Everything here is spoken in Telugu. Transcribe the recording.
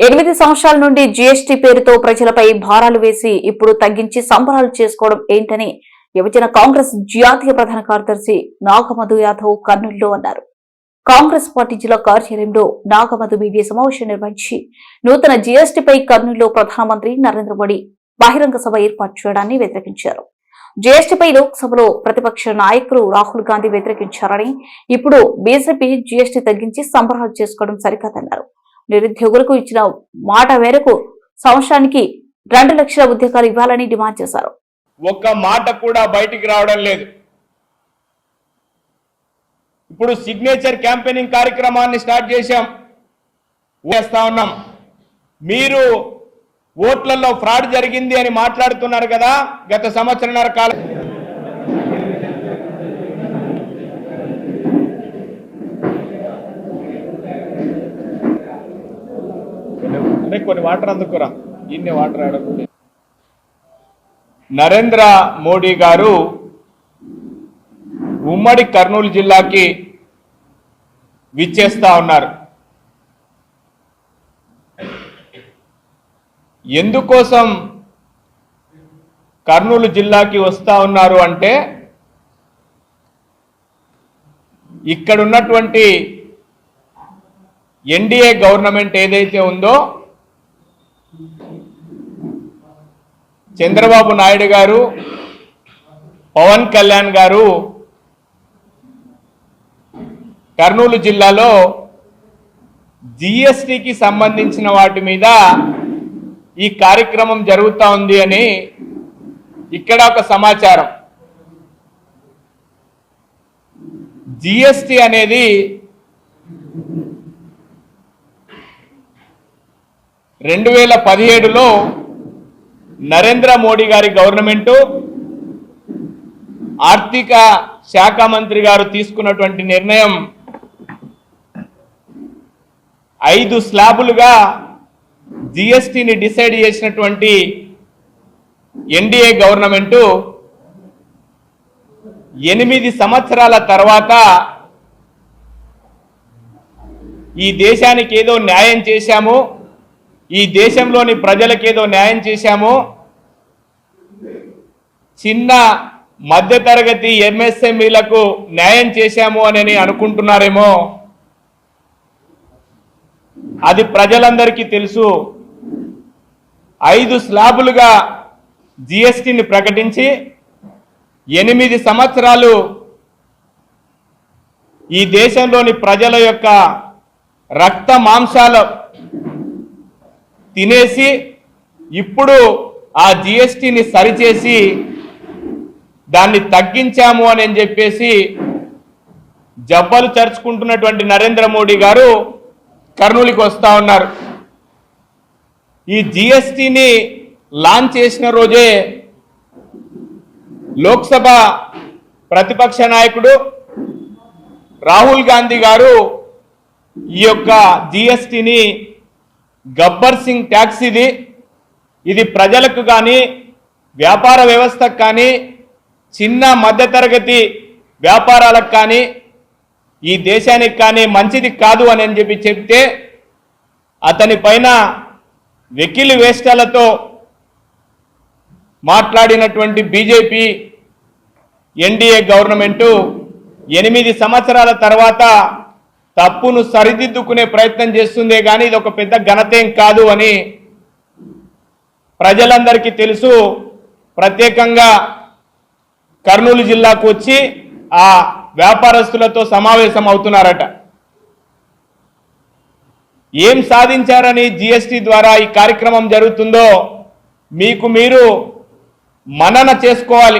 ఎనిమిది సంవత్సరాల నుండి జీఎస్టీ పేరుతో ప్రజలపై భారాలు వేసి ఇప్పుడు తగ్గించి సంబరాలు చేసుకోవడం ఏంటని యువజన కాంగ్రెస్ జాతీయ ప్రధాన కార్యదర్శి నాగమధు యాదవ్ కర్నూలులో అన్నారు. కాంగ్రెస్ పార్టీ జిల్లా కార్యాలయంలో నాగమధు మీడియా సమావేశం నిర్వహించి నూతన జీఎస్టీపై కర్నూలులో ప్రధానమంత్రి నరేంద్ర మోడీ బహిరంగ సభ ఏర్పాటు చేయడాన్ని వ్యతిరేకించారు. జీఎస్టీపై లోక్సభలో ప్రతిపక్ష నాయకులు రాహుల్ గాంధీ వ్యతిరేకించారని ఇప్పుడు బీజేపీ జీఎస్టీ తగ్గించి సంబరాలు చేసుకోవడం సరికాదన్నారు. నిరుద్యోగులకు ఇచ్చిన మాట మేరకు సంవత్సరానికి రెండు లక్షల ఉద్యోగాలు ఇవ్వాలని డిమాండ్ చేశారు. ఒక్క మాట కూడా బయటికి రావడం లేదు. ఇప్పుడు సిగ్నేచర్ క్యాంపెయినింగ్ కార్యక్రమాన్ని స్టార్ట్ చేశాం. చేస్తా ఉన్నాం. మీరు ఓట్లలో ఫ్రాడ్ జరిగింది అని మాట్లాడుతున్నారు కదా గత సంవత్సరంన్నర కాలం. కొన్ని కొన్ని వాటర్ అందుకురా. ఇన్ని వాటర్ ఆడకుండా నరేంద్ర మోడీ గారు ఉమ్మడి కర్నూలు జిల్లాకి విచ్చేస్తా ఉన్నారు. ఎందుకోసం కర్నూలు జిల్లాకి వస్తా ఉన్నారు అంటే ఇక్కడ ఉన్నటువంటి ఎన్డీఏ గవర్నమెంట్ ఏదైతే ఉందో చంద్రబాబు నాయుడు గారు పవన్ కళ్యాణ్ గారు కర్నూలు జిల్లాలో జిఎస్టికి సంబంధించిన వాటి మీద ఈ కార్యక్రమం జరుగుతూ ఉంది అని ఇక్కడ ఒక సమాచారం. జిఎస్టి అనేది రెండు వేల పదిహేడులో నరేంద్ర మోడీ గారి గవర్నమెంటు ఆర్థిక శాఖ మంత్రి గారు తీసుకున్నటువంటి నిర్ణయం ఐదు స్లాబులుగా జిఎస్టిని డిసైడ్ చేసినటువంటి ఎన్డీఏ గవర్నమెంటు ఎనిమిది సంవత్సరాల తర్వాత ఈ దేశానికి ఏదో న్యాయం చేశాము. ఈ దేశంలోని ప్రజలకేదో న్యాయం చేశాము? చిన్న మధ్యతరగతి ఎంఎస్ఎంఈలకు న్యాయం చేశాము అని అనుకుంటున్నారేమో? అది ప్రజలందరికీ తెలుసు. ఐదు స్లాబులుగా జిఎస్టిని ప్రకటించి ఎనిమిది సంవత్సరాలు ఈ దేశంలోని ప్రజల యొక్క రక్త మాంసాల తినేసి ఇప్పుడు ఆ జిఎస్టిని సరిచేసి దాన్ని తగ్గించాము అని చెప్పేసి జబ్బలు చరుచుకుంటున్నటువంటి నరేంద్ర మోడీ గారు కర్నూలుకి వస్తా ఉన్నారు. ఈ జిఎస్టిని లాంచ్ చేసిన రోజే లోక్సభ ప్రతిపక్ష నాయకుడు రాహుల్ గాంధీ గారు ఈ యొక్క జిఎస్టిని గబ్బర్ సింగ్ ట్యాక్స్ ఇది. ఇది ప్రజలకు కానీ వ్యాపార వ్యవస్థకు కానీ చిన్న మధ్యతరగతి వ్యాపారాలకు కానీ ఈ దేశానికి కానీ మంచిది కాదు అని అని చెప్పి చెప్తే అతని పైన వెకిలి వేష్టాలతో మాట్లాడినటువంటి బీజేపీ ఎన్డీఏ గవర్నమెంటు ఎనిమిది సంవత్సరాల తర్వాత తప్పును సరిదిద్దుకునే ప్రయత్నం చేస్తుందే కానీ ఇది ఒక పెద్ద ఘనతేం కాదు అని ప్రజలందరికీ తెలుసు. ప్రత్యేకంగా కర్నూలు జిల్లాకు వచ్చి ఆ వ్యాపారస్తులతో సమావేశం అవుతున్నారట. ఏం సాధించారని జిఎస్టి ద్వారా ఈ కార్యక్రమం జరుగుతుందో మీకు మీరు మనన చేసుకోవాలి.